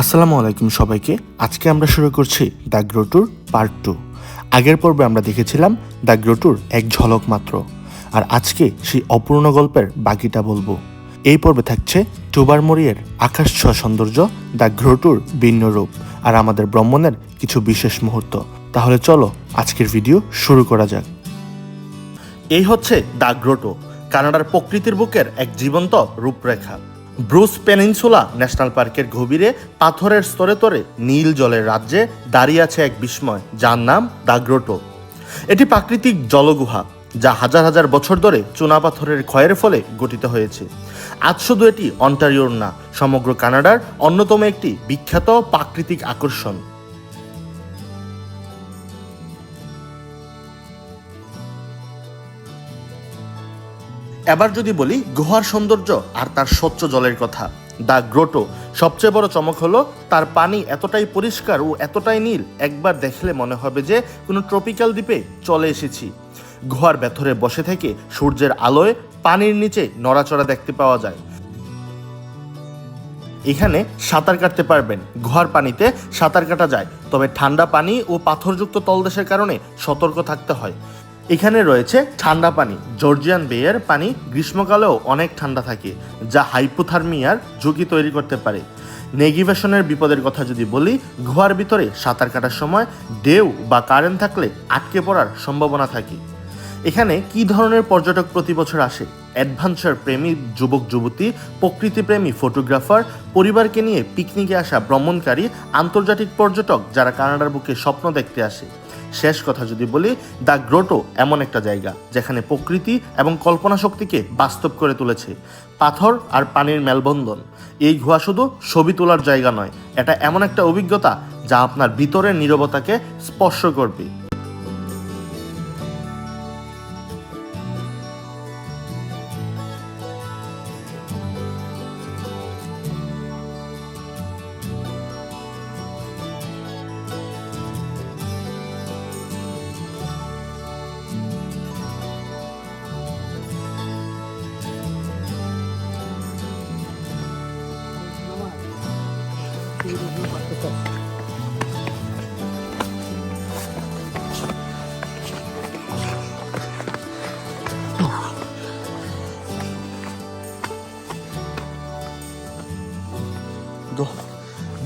আসসালামু আলাইকুম সবাইকে। আজকে আমরা শুরু করছি দ্য গ্রোটুর পার্ট টু। আগের পর্বে আমরা দেখেছিলাম দ্য গ্রোটুর এক ঝলক মাত্র। আর আজকে সেই অপূর্ণ গল্পের বাকিটা বলব। এই পর্বে থাকছে টুবার মরিয়ের আকাশ ছোঁয়া সৌন্দর্য, দ্য গ্রোটুর ভিন্ন রূপ আর আমাদের ব্রহ্মণের কিছু বিশেষ মুহূর্ত। তাহলে চলো আজকের ভিডিও শুরু করা যাক। এই হচ্ছে দ্য গ্রোটো কানাডার প্রকৃতির বুকের এক জীবন্ত রূপরেখা। ব্রুস পেনিনসুলা ন্যাশনাল পার্কের গভীরে পাথরের স্তরে তরে নীল জলের রাজ্যে দাঁড়িয়ে আছে এক বিস্ময়, যার নাম দাগ্রোটো। এটি প্রাকৃতিক জলগুহা, যা হাজার হাজার বছর ধরে চুনাপাথরের ক্ষয়ের ফলে গঠিত হয়েছে। আজ শুধু এটি অন্টারিওর না, সমগ্র কানাডার অন্যতম একটি বিখ্যাত প্রাকৃতিক আকর্ষণ। এবার যদি বলি গুহার সৌন্দর্য আর তার স্বচ্ছ জলের কথা দ্য গ্রোটো। সবচেয়ে বড় চমক হলো তার পানি এতটাই পরিষ্কার ও এতটাই নীল, একবার দেখলে মনে হবে যে কোনো ট্রপিক্যাল দ্বীপে চলে এসেছি। গুহার ভেতরে বসে থেকে সূর্যের আলোয় পানির নিচে নড়াচড়া দেখতে পাওয়া যায়। এখানে সাঁতার কাটতে পারবেন। গুহার পানিতে সাঁতার কাটা যায়, তবে ঠান্ডা পানি ও পাথরযুক্ত তলদেশের কারণে সতর্ক থাকতে হয়। এখানে রয়েছে ঠান্ডা পানি, জর্জিয়ান বেয়ের পানি, গ্রীষ্মকালেও অনেক ঠান্ডা থাকে, যা হাইপোথার্মিয়ার ঝুঁকি তৈরি করতে পারে। নেগিভেশনের বিপদের কথা যদি বলি, গুহার ভিতরে সাঁতার কাটার সময় ঢেউ বা কারেন্ট থাকলে আটকে পড়ার সম্ভাবনা থাকে। এখানে কি ধরনের পর্যটক প্রতি বছর আসে? অ্যাডভেঞ্চার প্রেমী যুবক, যুবতী প্রকৃতিপ্রেমী ফটোগ্রাফার, পরিবারকে নিয়ে পিকনিকে আসা ভ্রমণকারী, আন্তর্জাতিক পর্যটক যারা কানাডার বুকে স্বপ্ন দেখতে আসে। শেষ কথা যদি বলি, দ্য গ্রোটো এমন একটা জায়গা যেখানে প্রকৃতি এবং কল্পনা শক্তিকে বাস্তব করে তুলেছে। পাথর আর পানির মেলবন্ধন, এই গুহা শুধু ছবি তোলার জায়গা নয়, এটা এমন একটা অভিজ্ঞতা যা আপনার ভিতরের নিরবতাকে স্পর্শ করবে।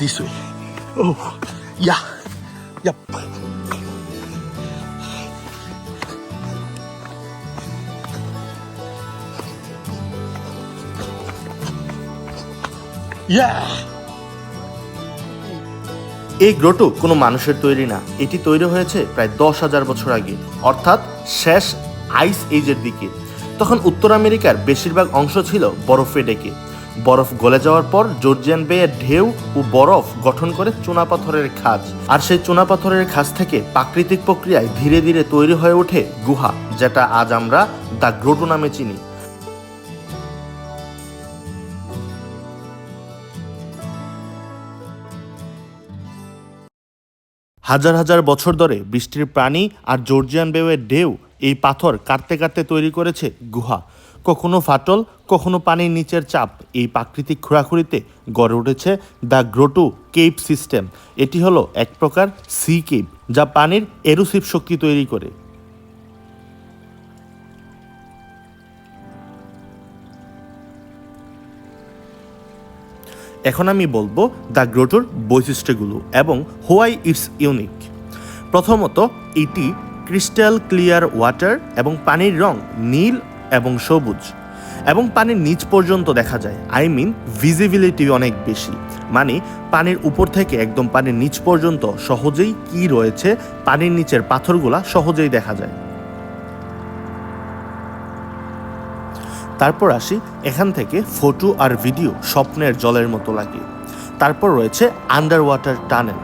This way. Oh, yeah. Yep. এই গ্রোটো কোনো মানুষের তৈরি না এটি তৈরি হয়েছে প্রায় দশ হাজার বছর আগে অর্থাৎ শেষ আইস এজের দিকে তখন উত্তর আমেরিকার বেশিরভাগ অংশ ছিল বরফে ডেকে বরফ গলে যাওয়ার পর জর্জিয়ান বেয়ের ঢেউ ও বরফ গঠন করে চুনাপাথরের খাজ। আর সেই চুনাপাথরের খাজ থেকে প্রাকৃতিক প্রক্রিয়ায় ধীরে ধীরে তৈরি হয়ে ওঠে গুহা, যেটা আজ আমরা দ্য গ্রোটো নামে চিনি। হাজার হাজার বছর ধরে বৃষ্টির প্রাণী আর জর্জিয়ান বেওয়ের ঢেউ এই পাথর কাটতে কাটতে তৈরি করেছে গুহা। কখনো ফাটল, কখনো পানির নিচের চাপ। এই প্রাকৃতিক খোঁড়াখুড়িতে গড়ে উঠেছে দ্য গ্রোটু কেপ সিস্টেম। এটি হলো এক প্রকার সি কেপ, যা পানির এরুসিভ শক্তি তৈরি করে। এখন আমি বলব দ্য গ্রোটোর বৈশিষ্ট্যগুলো এবং হোয়াই ইটস ইউনিক। প্রথমত, এটি ক্রিস্টাল ক্লিয়ার ওয়াটার এবং পানির রং নীল এবং সবুজ। এবং পানির নিচ পর্যন্ত দেখা যায়। আই মিন ভিজিবিলিটি অনেক বেশি। মানে পানির উপর থেকে একদম পানির নিচ পর্যন্ত সহজেই কি রয়েছে, পানির নিচের পাথরগুলা সহজেই দেখা যায়। তারপর আসি এখান থেকে ফটো আর ভিডিও স্বপ্নের জলের মতো লাগে। তারপর রয়েছে আন্ডার ওয়াটার টানেল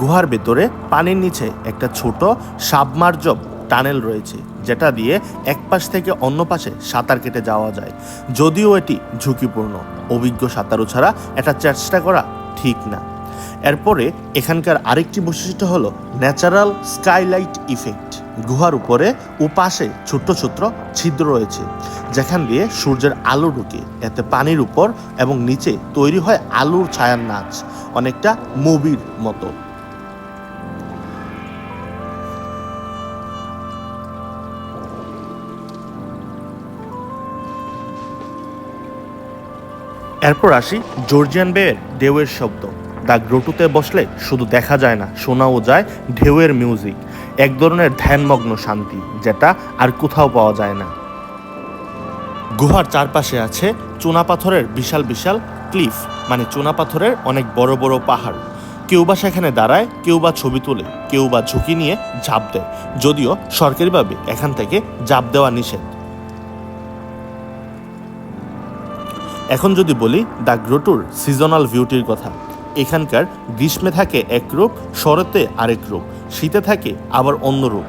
গুহার ভেতরে পানির নিচে একটা ছোট সাবমার্জব টানেল রয়েছে, যেটা দিয়ে এক পাশ থেকে অন্য পাশে সাঁতার কেটে যাওয়া যায়। যদিও এটি ঝুঁকিপূর্ণ, অভিজ্ঞ সাঁতারু ছাড়া এটা চেষ্টা করা ঠিক না। এরপরে এখানকার আরেকটি বৈশিষ্ট্য হলো ন্যাচারাল স্কাইলাইট ইফেক্ট। গুহার উপরে ও পাশে ছোট্ট ছোট্ট ছিদ্র রয়েছে, যেখান দিয়ে সূর্যের আলো ঢুকে। এতে পানির উপর এবং নিচে তৈরি হয় আলুর ছায়ার নাচ, অনেকটা মুভির মতো। এরপর আসি জর্জিয়ান বেয়ের ঢেউয়ের শব্দ। দ্য গ্রোটুতে বসলে শুধু দেখা যায় না, শোনাও যায় ঢেউয়ের মিউজিক এক ধরনের ধ্যানমগ্ন শান্তি, যেটা আর কোথাও পাওয়া যায় না। গুহার চারপাশে আছে চুনাপাথরের বিশাল বিশাল ক্লিফ মানে চুনাপাথরের অনেক বড় বড় পাহাড়। কেউ বা সেখানে দাঁড়ায়, কেউ বা ছবি তোলে, কেউ বা ঝুঁকি নিয়ে ঝাঁপ দেয়। যদিও সরকারিভাবে এখান থেকে ঝাঁপ দেওয়া নিষেধ। এখন যদি বলি দ্য গ্রোটুর সিজনাল বিউটির কথা, এখানকার গ্রীষ্মে থাকে এক রূপ, শরতে আরেক রূপ, শীতে থাকে আবার অন্য রূপ।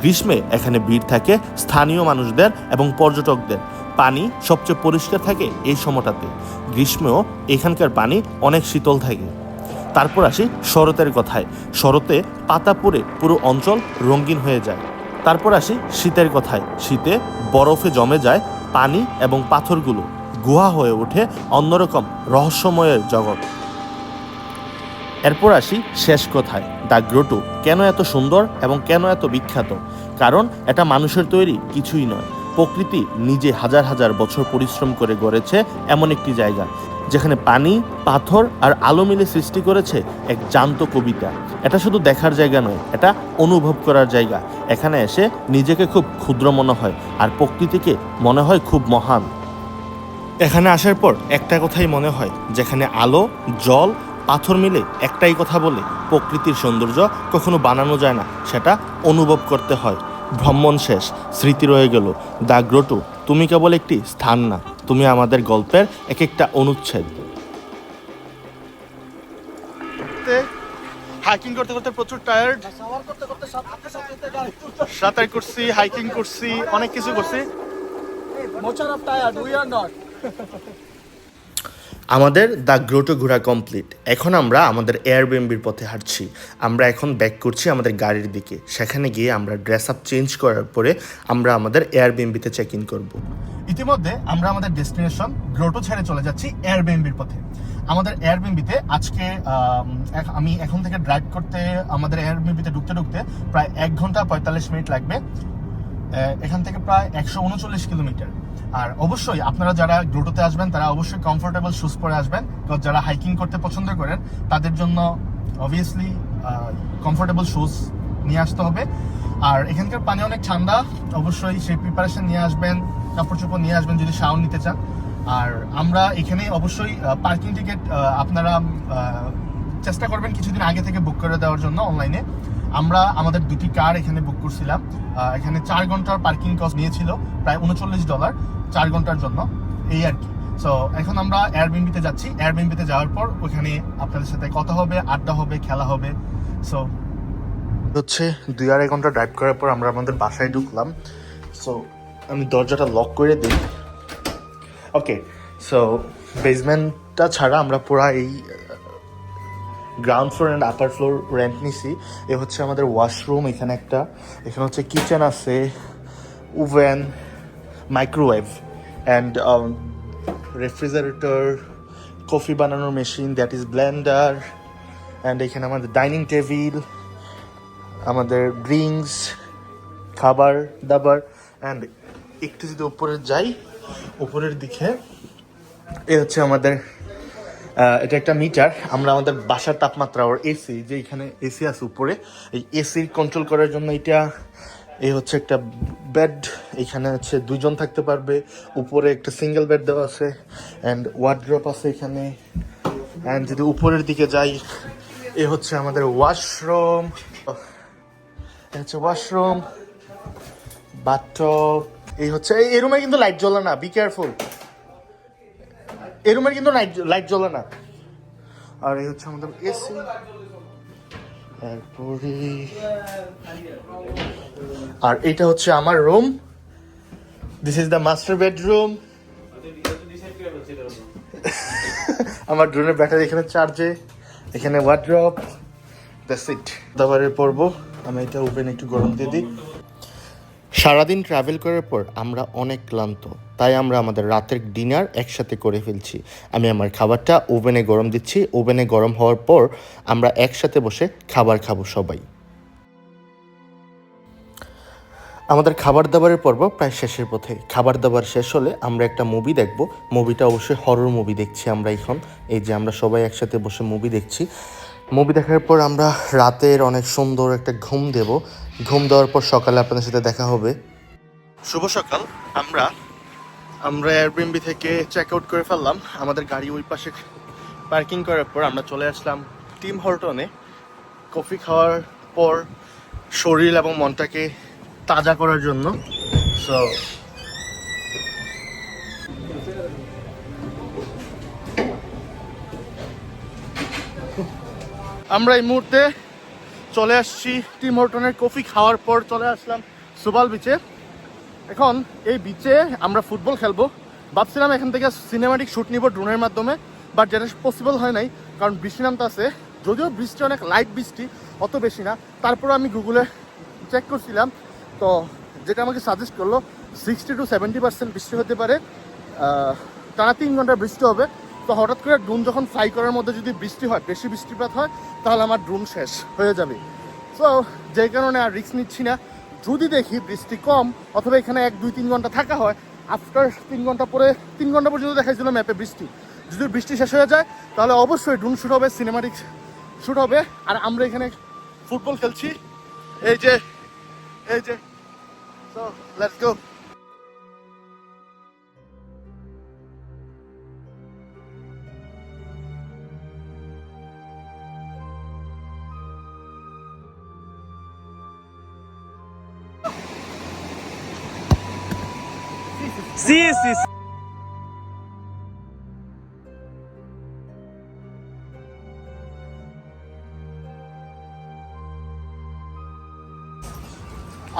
গ্রীষ্মে এখানে ভিড় থাকে স্থানীয় মানুষদের এবং পর্যটকদের। পানি সবচেয়ে পরিষ্কার থাকে এই সময়টাতে। গ্রীষ্মেও এখানকার পানি অনেক শীতল থাকে। তারপর আসি শরতের কথায়। শরতে পাতা পড়ে পুরো অঞ্চল রঙিন হয়ে যায়। তারপর আসি শীতের কথায়। শীতে বরফে জমে যায় পানি এবং পাথরগুলো। গুহা হয়ে ওঠে অন্যরকম রহস্যময়ের জগৎ। এরপর আসি শেষ কথায়, দ্য গ্রোটু। কেন এত সুন্দর এবং কেন এত বিখ্যাত? কারণ এটা মানুষের তৈরি কিছুই নয়। প্রকৃতি নিজে হাজার হাজার বছর পরিশ্রম করে গড়েছে এমন একটি জায়গা, যেখানে পানি, পাথর আর আলো মিলে সৃষ্টি করেছে এক জান্ত কবিতা। এটা শুধু দেখার জায়গা নয়, এটা অনুভব করার জায়গা। এখানে এসে নিজেকে খুব ক্ষুদ্র মনে হয় আর প্রকৃতিকে মনে হয় খুব মহান। এখানে আসার পর একটা কথাই মনে হয় যেখানে আলো জল পাথর মিলে একটাই কথা বলে প্রকৃতির সৌন্দর্য কখনো বানানো যায় না সেটা অনুভব করতে হয়। ভ্রমণ শেষ স্মৃতি রয়ে গেল দ্য গ্রোটু তুমি কেবল একটি স্থান না তুমি আমাদের গল্পের এক একটা অনুচ্ছেদ হাইকিং করতে করতে প্রচুর টায়ার্ড সাঁতার করছি হাইকিং করছি অনেক কিছু করছি। Much of tired, we are not. আমাদের দ্য গ্রোটো ঘোরা কমপ্লিট। এখন আমরা আমাদের এয়ারবিএমবির পথে হাঁটছি। আমরা এখন ব্যাক করছি আমাদের গাড়ির দিকে। সেখানে গিয়ে আমরা ড্রেস আপ চেঞ্জ করার পরে আমরা আমাদের এয়ারবিএমবিতে চেক ইন করব। ইতিমধ্যে আমরা আমাদের ডেস্টিনেশন গ্রোটো ছেড়ে চলে যাচ্ছি এয়ারবিএমবির পথে। আমাদের এয়ারবিএমবিতে আজকে আম, এখন থেকে ড্রাইভ করতে আমাদের এয়ারবিএমবিতে ঢুকতে ঢুকতে প্রায় এক ঘণ্টা পঁয়তাল্লিশ মিনিট লাগবে। এখান থেকে প্রায় একশো উনচল্লিশ কিলোমিটার। আর অবশ্যই আপনারা যারা গ্রোটোতে আসবেন, তারা অবশ্যই কমফোর্টেবল শুজ পরে আসবেন কারণ যারা হাইকিং করতে পছন্দ করেন, তাদের জন্য অবভিয়াসলি কমফোর্টেবল শুজ নিয়ে আসতে হবে। আর এখানকার পানি অনেক ঠান্ডা, অবশ্যই সেই প্রিপারেশন নিয়ে আসবেন কাপড় চোপড় নিয়ে আসবেন যদি শাওন নিতে চান। আর আমরা এখানে অবশ্যই পার্কিং টিকিট আপনারা চেষ্টা করবেন কিছুদিন আগে থেকে বুক করে দেওয়ার জন্য অনলাইনে আমরা আমাদের দুটি কার এখানে বুক করছিলাম। এখানে চার ঘণ্টার পার্কিং কস্ট নিয়েছিল, প্রায় উনচল্লিশ ডলার চার ঘণ্টার জন্য। এই আর কি। সো এখন আমরা এয়ারবিএনবিতে যাচ্ছি। এয়ারবিএনবিতে যাওয়ার পর ওখানে আপনাদের সাথে কথা হবে, আড্ডা হবে, খেলা হবে। সো হচ্ছে দুই আড়াই ঘণ্টা ড্রাইভ করার পর আমরা আমাদের বাসায় ঢুকলাম। সো আমি দরজাটা লক করে দিই। ওকে সো বেসমেন্টটা ছাড়া আমরা পুরা এই ground floor and upper floor rent নিছি। এ হচ্ছে আমাদের ওয়াশরুম এখানে একটা। এখানে হচ্ছে কিচেন আছে oven microwave and refrigerator coffee বানানোর machine that is blender and এখানে আমাদের ডাইনিং টেবিল আমাদের ড্রিঙ্কস খাবার, দাবার অ্যান্ড একটু যদি উপরে যাই, উপরের দিকে, এ হচ্ছে আমাদের এটা একটা মিটার। আমরা আমাদের বাসার তাপমাত্রা, ওর এসি যে এখানে এসি আছে উপরে, এই এসি কন্ট্রোল করার জন্য এটা এই হচ্ছে একটা বেড এখানে হচ্ছে দুজন থাকতে পারবে। উপরে একটা সিঙ্গেল বেড দেওয়া আছে অ্যান্ড ওয়ার্ড্রপ আছে এখানে। অ্যান্ড যদি উপরের দিকে যাই, এ হচ্ছে আমাদের ওয়াশরুম হচ্ছে ওয়াশরুম বাথটব এই হচ্ছে, এই রুমে কিন্তু লাইট জ্বলে না বি কেয়ারফুল এই রুমের কিন্তু লাইট লাইট জ্বলে না। আর এই হচ্ছে আমাদের এসি তারপরে আর এটা হচ্ছে আমার room this is the master bedroom আমার ড্রোনের ব্যাটারি এখানে চার্জে এখানে ওয়ার্ড্রপ দ্যাটস ইট দাবারে পরবো। আমি এটা ওভেন একটু গরম দিয়ে দিই। সারাদিন ট্রাভেল করার পর আমরা অনেক ক্লান্ত। তাই আমরা আমাদের রাতের ডিনার একসাথে করে ফেলছি। আমি আমার খাবারটা ওভেনে গরম দিচ্ছি। ওভেনে গরম হওয়ার পর আমরা একসাথে বসে খাবার খাব সবাই। আমাদের খাবার দাবারের পর্ব প্রায় শেষের পথে। খাবার দাবার শেষ হলে আমরা একটা মুভি দেখব। মুভিটা অবশ্যই হরর মুভি দেখছি আমরা এখন। এই যে আমরা সবাই একসাথে বসে মুভি দেখছি। মুভি দেখার পর আমরা রাতের অনেক সুন্দর একটা ঘুম দেব। ঘুম দেওয়ার পর সকালে আপনাদের সাথে দেখা হবে। শুভ সকাল। আমরা আমরা এয়ারবিএমবি থেকে চেক আউট করে ফেললাম। আমাদের গাড়ি ওই পাশে পার্কিং করার পর আমরা চলে আসলাম টিম হল্টনে কফি খাওয়ার পর শরীর এবং মনটাকে তাজা করার জন্য। সো আমরা এই মুহূর্তে চলে আসছি টিম হর্টনের কফি খাওয়ার পর চলে আসলাম সুবাল বিচে এখন এই বিচে আমরা ফুটবল খেলব। ভাবছিলাম এখান থেকে সিনেমাটিক শ্যুট নিব ড্রোনের মাধ্যমে বাট যেটা পসিবল হয় নাই, কারণ বৃষ্টি নামতে আছে। যদিও বৃষ্টি অনেক লাইট বৃষ্টি, অত বেশি না। তারপর আমি গুগলে চেক করছিলাম, তো যেটা আমাকে সাজেস্ট করল সিক্সটি টু সেভেন্টি পার্সেন্ট বৃষ্টি হতে পারে। টানা তিন ঘণ্টা বৃষ্টি হবে। তো হঠাৎ করে ড্রোন যখন ফ্লাই করার মধ্যে যদি বৃষ্টি হয়, বেশি বৃষ্টিপাত হয়, তাহলে আমার ড্রোন শেষ হয়ে যাবে। সো যেই কারণে আর রিস্ক নিচ্ছি না। যদি দেখি বৃষ্টি কম, অথবা এখানে এক, দুই, তিন ঘণ্টা থাকা হয় আফটার তিন ঘণ্টা পরে, তিন ঘণ্টা পর্যন্ত দেখাইছিল ম্যাপে বৃষ্টি। যদি বৃষ্টি শেষ হয়ে যায়, তাহলে অবশ্যই ড্রোন শ্যুট হবে সিনেমাটিক শ্যুট হবে। আর আমরা এখানে ফুটবল খেলছি। এই যে এই যে so let's go Sí, sí, sí.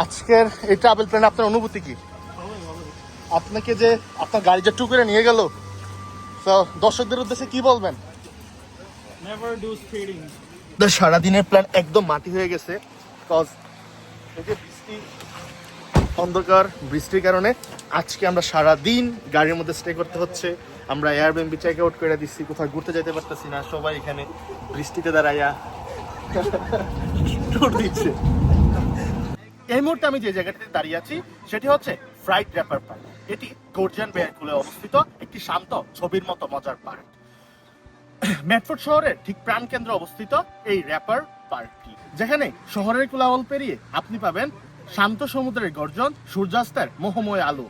আজকের এই ট্রাভেল প্ল্যান আপনার অনুভূতি কি আপনাকে যে আপনার গাড়ি যে টু করে নিয়ে গেল তো দর্শকদের উদ্দেশ্যে কি বলবেন. সারাদিনের প্ল্যান একদম মাটি হয়ে গেছে কজ এই যে বৃষ্টি অন্ধকার, বৃষ্টির কারণে। আজকে আমরা সারা দিন গাড়ির মধ্যে স্টে করতে হচ্ছে। আমরা এয়ারবিএনবি চেক আউট করে দিচ্ছি কোথাও ঘুরতে যেতে পারতেছি না। সবাই এখানে বৃষ্টিতে দাঁড়াইয়া দিচ্ছে। এই মুহূর্তে আমি যে জায়গাটিতে দাঁড়িয়ে আছি, সেটি হচ্ছে ফ্রাইড র্যাপার পার্ক এটি গর্জিয়ান বেয়ারকুলে অবস্থিত একটি শান্ত, ছবির মতো মজার পার্ক মেটফোর্ড শহরের ঠিক প্রাণকেন্দ্রে অবস্থিত এই র্যাপার পার্কটি যেখানে শহরের কোলাহল পেরিয়ে আপনি পাবেন শান্ত সমুদ্রের গর্জন, সূর্যাস্তের মোহময় আলো।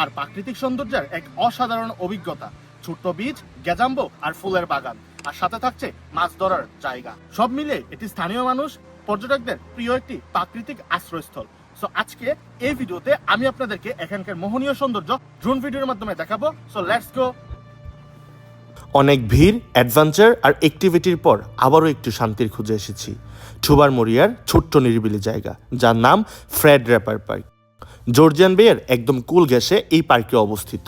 আর প্রাকৃতিক সৌন্দর্যের এক অসাধারণ অভিজ্ঞতা। ছোট্ট বীজ, গেজাম্বো আর ফুলের বাগান। আর সাথে থাকছে মাছ ধরার জায়গা। সব মিলে এটি স্থানীয় মানুষ, পর্যটকদের প্রিয় একটি প্রাকৃতিক আশ্রয়স্থল। সো আজকে এই ভিডিওতে আমি আপনাদেরকে এখানকার মোহনীয় সৌন্দর্য ড্রোন ভিডিওর মাধ্যমে দেখাবো। সো লেটস গো অনেক ভিড় অ্যাডভেঞ্চার আর অ্যাক্টিভিটির পর আবারও একটু শান্তির খুঁজে এসেছি। ঠুবার মরিয়ার ছোট্ট নিরিবিলি জায়গা, যার নাম ফ্রেড র্যাপার পার্ক জর্জিয়ান বেয়ের একদম কুল গ্যাসে এই পার্কে অবস্থিত।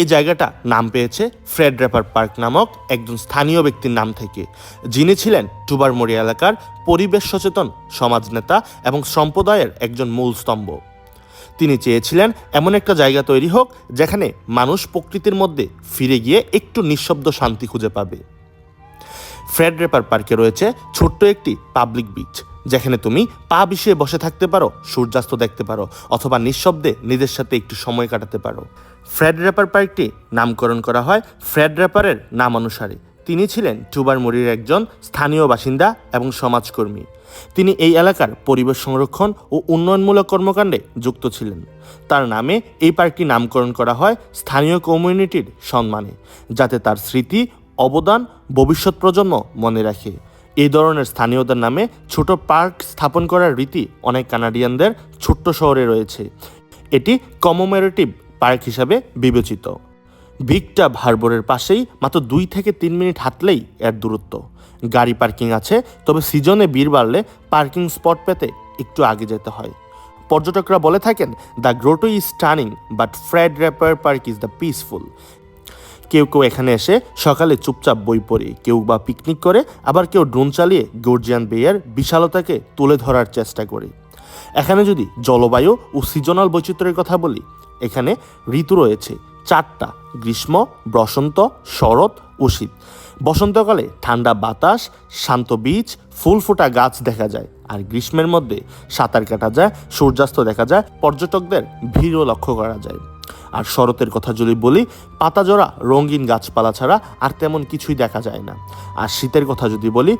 এই জায়গাটা নাম পেয়েছে ফ্রেড র্যাপার পার্ক নামক একজন স্থানীয় ব্যক্তির নাম থেকে। যিনি ছিলেন টুবারমড়ি এলাকার পরিবেশ সচেতন সমাজ নেতা এবং সম্প্রদায়ের একজন মূল স্তম্ভ। তিনি চেয়েছিলেন এমন একটা জায়গা তৈরি হোক যেখানে মানুষ প্রকৃতির মধ্যে ফিরে গিয়ে একটু নিঃশব্দ শান্তি খুঁজে পাবে। ফ্রেড রেপার পার্কে রয়েছে ছোট্ট একটি পাবলিক বিচ, যেখানে তুমি পা বিষয়ে বসে থাকতে পারো, সূর্যাস্ত দেখতে পারো, অথবা নিঃশব্দে নিজের সাথে একটু সময় কাটাতে পারো। ফ্রেড র্যাপার পার্কটি নামকরণ করা হয় ফ্রেড র্যাপারের নাম অনুসারে তিনি ছিলেন টুবারমুড়ির একজন স্থানীয় বাসিন্দা এবং সমাজকর্মী। তিনি এই এলাকার পরিবেশ সংরক্ষণ ও উন্নয়নমূলক কর্মকাণ্ডে যুক্ত ছিলেন। তার নামে এই পার্কটি নামকরণ করা হয় স্থানীয় কমিউনিটির সম্মানে, যাতে তার স্মৃতি, অবদান, ভবিষ্যৎ প্রজন্ম মনে রাখে। এই ধরনের স্থানীয়দের নামে ছোট পার্ক স্থাপন করার রীতি অনেক কানাডিয়ানদের ছোট্ট শহরে রয়েছে। এটি কমোমেরেটিভ পার্ক হিসাবে বিবেচিত। ভিকটাব হারবরের পাশেই মাত্র দুই থেকে তিন মিনিট হাঁটলেই এর দূরত্ব। গাড়ি পার্কিং আছে, তবে সিজনে ভিড় বাড়লে পার্কিং স্পট পেতে একটু আগে যেতে হয়। পর্যটকরা বলে থাকেন, the Grotto is stunning, but Fred Rapper Park is the peaceful. কেউ কেউ এখানে এসে সকালে চুপচাপ বই পড়ে, কেউ বা পিকনিক করে, আবার কেউ ড্রোন চালিয়ে গর্জিয়ান বেয়ের বিশালতাকে তুলে ধরার চেষ্টা করে। এখানে যদি জলবায়ু ও সিজনাল বৈচিত্র্যের কথা বলি, এখানে ঋতু রয়েছে চারটা। গ্রীষ্ম, বসন্ত, শরৎ ও শীত বসন্তকালে ঠান্ডা বাতাস, শান্ত বীজ, ফুল ফোটা গাছ দেখা যায়। আর গ্রীষ্মের মধ্যে সাঁতার কাটা যায়, সূর্যাস্ত দেখা যায়, পর্যটকদের ভিড়ও লক্ষ্য করা যায়। আর শরতের কথা যদি বলি, পাতাজোড়া, রঙিন গাছপালা ছাড়া আর তেমন কিছুই দেখা যায় না। আর শীতের কথা যদি বলি,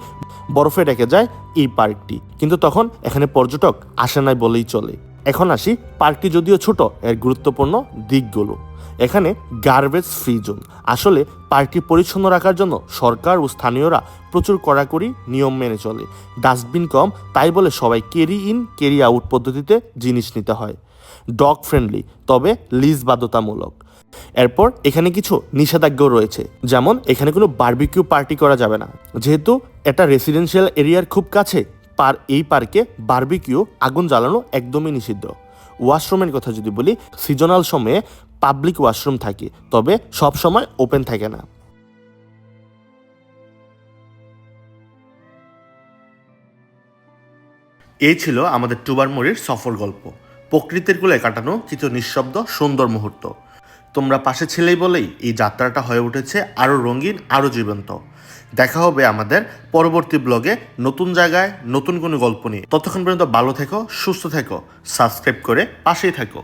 বরফে ডেকে যায় এই পার্কটি। কিন্তু তখন এখানে পর্যটক আসে নাই বলেই চলে। এখন আসি, পার্কটি যদিও ছোট, এর গুরুত্বপূর্ণ দিকগুলো। এখানে গার্বেজ ফ্রি জোন আসলে পার্কটি পরিচ্ছন্ন রাখার জন্য সরকার ও স্থানীয়রা প্রচুর কড়াকড়ি নিয়ম মেনে চলে। ডাস্টবিন কম, তাই বলে সবাই ক্যারি ইন ক্যারি আউট পদ্ধতিতে জিনিস নিতে হয়। ডগ ফ্রেন্ডলি তবে লিজ বাধ্যতামূলক। এরপর এখানে কিছু নিষেধাজ্ঞাও রয়েছে। যেমন, এখানে কোনো বার্বিকিউ পার্টি করা যাবে না। যেহেতু এটা রেসিডেন্সিয়াল এরিয়ার খুব কাছে, পার, এই পার্কে বার্বিকিউ আগুন জ্বালানো একদমই নিষিদ্ধ। ওয়াশরুমের কথা যদি বলি সিজনাল সময়ে পাবলিক ওয়াশরুম থাকে, তবে সব সময় ওপেন থাকে না। এই ছিল আমাদের টুবার টুবারমুড়ির সফর গল্প। প্রকৃতির কোলে কাটানো কিছু নিঃশব্দ, সুন্দর মুহূর্ত। তোমরা পাশে ছিলেই বলেই এই যাত্রাটা হয়ে উঠেছে আরও রঙিন, আরও জীবন্ত। দেখা হবে আমাদের পরবর্তী ব্লগে নতুন জায়গায় নতুন কোনো গল্প নিয়ে। ততক্ষণ পর্যন্ত ভালো থেকো, সুস্থ থেকো, সাবস্ক্রাইব করে পাশেই থেকো।